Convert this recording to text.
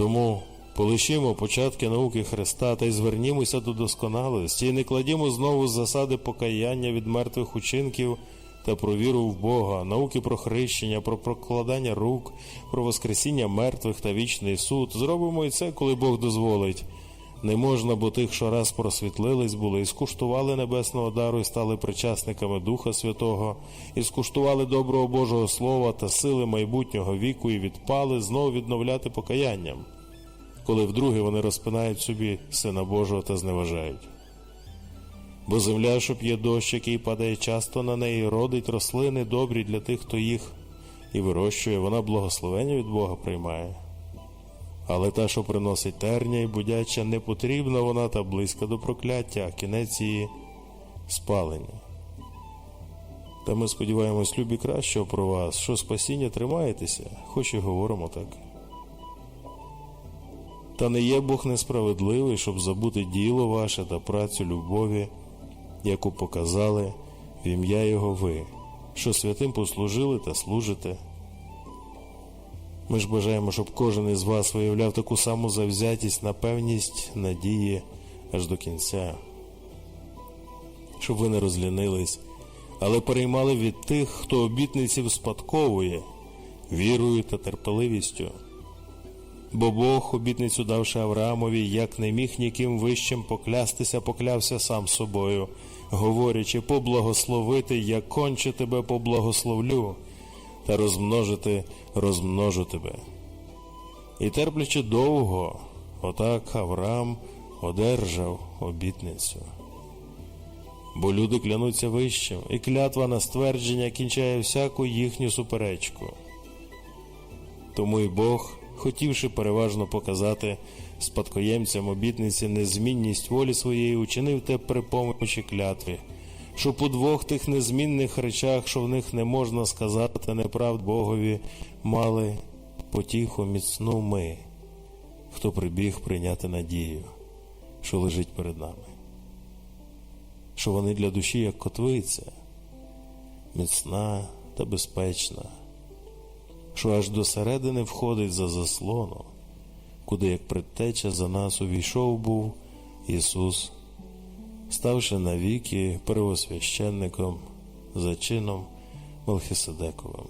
Тому полишімо початки науки Христа та й звернімося до досконалості і не кладімо знову засади покаяння від мертвих учинків та про віру в Бога, науки про хрещення, про прокладання рук, про воскресіння мертвих та вічний суд. Зробимо і це, коли Бог дозволить. Не можна, бо тих, що раз просвітлились були, і скуштували небесного дару, і стали причасниками Духа Святого, і скуштували доброго Божого Слова та сили майбутнього віку, і відпали знову відновляти покаянням, коли вдруге вони розпинають собі Сина Божого та зневажають. Бо земля, що п'є дощ, який падає часто на неї, родить рослини добрі для тих, хто їх і вирощує, вона благословення від Бога приймає. Але та, що приносить терня і будяча, не потрібна вона та близька до прокляття, кінець її спалення. Та ми сподіваємось, любі кращого про вас, що спасіння тримаєтеся, хоч і говоримо так. Та не є Бог несправедливий, щоб забути діло ваше та працю любові, яку показали в ім'я Його ви, що святим послужили та служите. Ми ж бажаємо, щоб кожен із вас виявляв таку саму завзятість на певність надії аж до кінця, щоб ви не розлінились, але переймали від тих, хто обітниці вспадковує вірою та терпеливістю. Бо Бог, обітницю давши Авраамові, як не міг ніким вищим поклястися, поклявся сам собою, говорячи, поблагословити, як конче тебе поблагословлю, та розмножити розмножу тебе. І терплячи довго, отак Авраам одержав обітницю. Бо люди клянуться вищим, і клятва на ствердження кінчає всяку їхню суперечку. Тому і Бог, хотівши переважно показати спадкоємцям обітниці незмінність волі своєї, учинив те при помочі клятви, щоб у двох тих незмінних речах, що в них не можна сказати неправд Богові, мали потіху міцну ми, хто прибіг прийняти надію, що лежить перед нами, що вони для душі як котвиця, міцна та безпечна що аж до середини входить за заслону, куди як предтеча за нас увійшов був Ісус, ставши навіки первосвященником за чином Мелхиседековим.